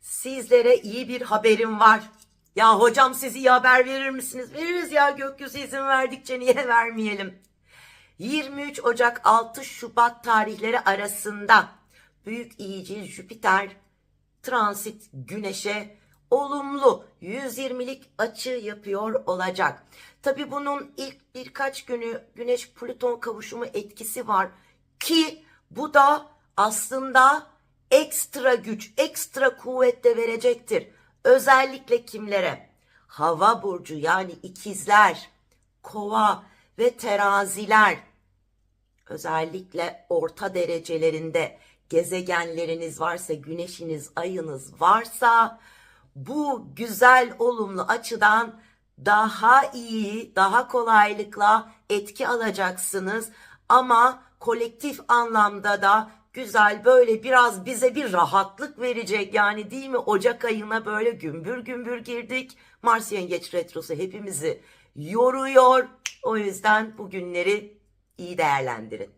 sizlere iyi bir haberim var. Ya hocam siz iyi haber verir misiniz? Veririz ya gökyüzü izin verdikçe niye vermeyelim? 23 Ocak 6 Şubat tarihleri arasında Büyük İyicil Jüpiter transit Güneş'e olumlu 120'lik açı yapıyor olacak. Tabi bunun ilk birkaç günü Güneş Plüton kavuşumu etkisi var ki bu da aslında ekstra güç, ekstra kuvvet de verecektir. Özellikle kimlere? Hava burcu yani ikizler, kova ve teraziler özellikle orta derecelerinde gezegenleriniz varsa, güneşiniz, ayınız varsa bu güzel olumlu açıdan daha iyi, daha kolaylıkla etki alacaksınız. Ama kolektif anlamda da güzel böyle biraz bize bir rahatlık verecek yani değil mi? Ocak ayına böyle gümbür gümbür girdik. Mars Yengeç Retrosu hepimizi yoruyor. O yüzden bu günleri iyi değerlendirin.